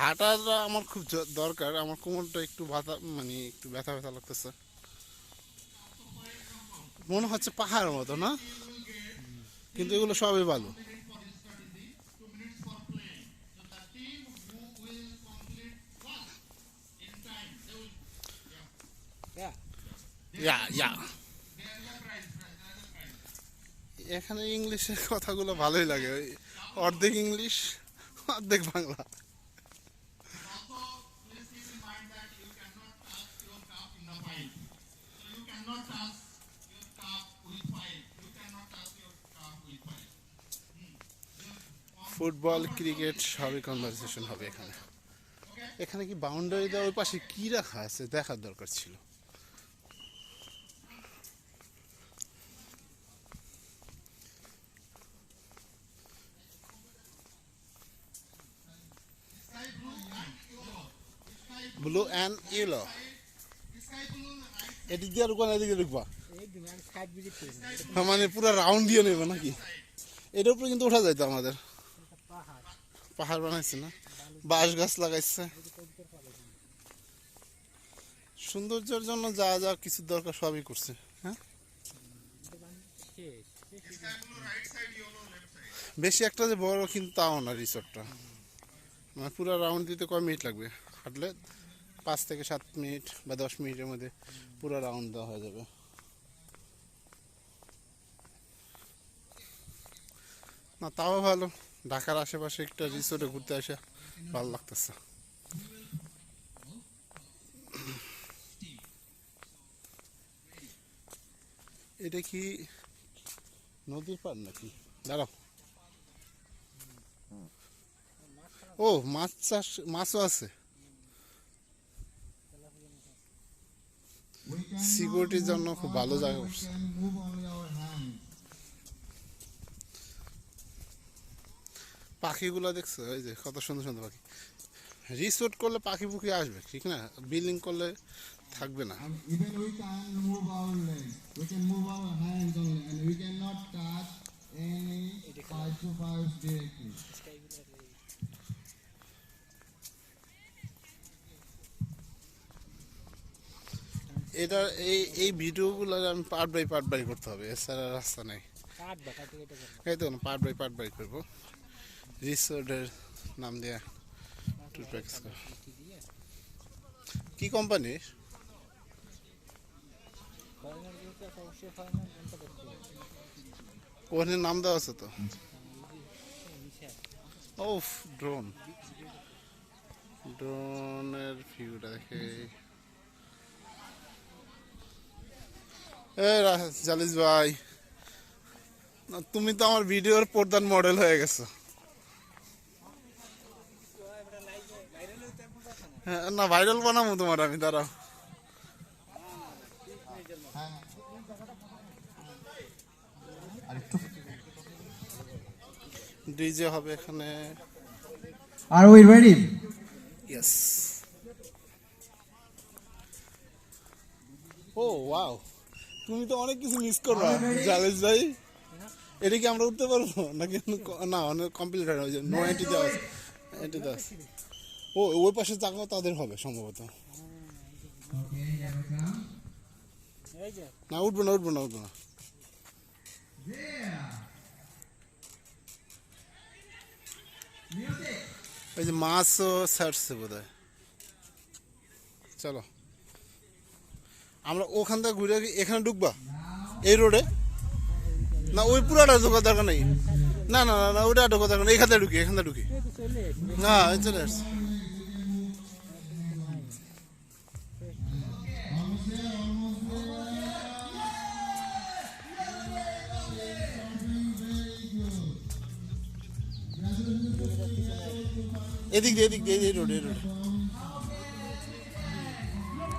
হাঁটাটা আমার খুব দরকার। আমার কোমরটা একটু ব্যথা মানে একটু ব্যথা ব্যথা লাগতেছে। মনে হচ্ছে পাহাড়ের মতো, না? কিন্তু এগুলো সবই ভালো। এখানে ইংলিশের কথাগুলো ভালোই লাগে। অর্ধেক ইংলিশ, অর্ধেক বাংলা। ফুটবল, ক্রিকেট সবই কনভারসেশন হবে এখানে। এখানে কি বাউন্ডারি দেওয়া ওই পাশে কি রাখা আছে দেখার দরকার ছিল? ব্লু অ্যান্ড ইয়েলো এদিক দিয়ে ঢুকবা এদিকে ঢুকবা? মানে পুরো রাউন্ড দিয়ে নেবে নাকি? এটার উপরে কিন্তু ওঠা যাইতো আমাদের। পাহাড় বানাইছে না? বাঁশ গাছ লাগাইছে। সৌন্দর্যের জন্য যা যা কিছু দরকার সবই করছে হ্যাঁ? বেশি একটা যে বড় কিন্তু তাও না রিসোর্টটা। মানে পুরো রাউন্ড দিতে কয় মিনিট লাগবে? হাঁটলে পাঁচ থেকে সাত মিনিট বা দশ মিনিটের মধ্যে পুরো রাউন্ড দেওয়া হয়ে যাবে। না, তাও ভালো। ঢাকার আশেপাশে একটা রিসোর্টে ঘুরতে আসা ভালো লাগতেছে। এটা কি নদীর পার নাকি? দাঁড়াও। ও, মাছ চাষ, মাছও আছে। সিকিউরিটির জন্য খুব ভালো জায়গা পাখিগুলো দেখছ? ওই যে কত সুন্দর সুন্দর পাখি। রিসোর্ট করলে পাখি পুখি আসবে ঠিক না? বিল্ডিং করলে থাকবে না. এটা এই এই ভিডিওগুলো আমি পার্ট বাই পার্ট বাই করতে হবে। এছাড়া রাস্তা নেই। পার্ট বাই পার্ট বাই করব। রিসোর্টের নাম দিয়ে ট্যুর প্যাকেজ কি কোম্পানির ওখানে নাম দেওয়া আছে তো? ও ড্রোন ড্রোনের ভিউটা দেখে। এ জালিস ভাই। তুমি তো আমার ভিডিওর প্রধান মডেল হয়ে গেছো। না ভাইরাল বানাবো তোমার আমি দাঁড়াও। ডিজে হবে এখানে। Are we ready? Yes oh wow তুমি তো অনেক কিছু মিস করবা জালেশ ভাই। এটা কি আমরা উঠতে পারব? নাকি না অনেক কমপ্লিট হয় নো এন্ট্রি দেওয়া আছে। এন্ট্রি দেওয়া আছে। ও ওই পাশে জায়গা তাদের হবে সম্ভবত. এই না উঠবো না উঠবো না উঠবো না। ওই যে মাছও ছাড়ছে বোধ চলো। আমরা ওখান থেকে ঘুরে এখানে ঢুকবা? এই রোডে? না ওই পুরাটা ঢোকার দরকার নেই। না না না, ওইটা ঢোকার দরকার নেই। এখান থেকে ঢুকি এখান থেকে ঢুকি। এই। না এই চলে আসছে। এদিক দিয়ে এদিক দিয়ে এই রোড এই রোড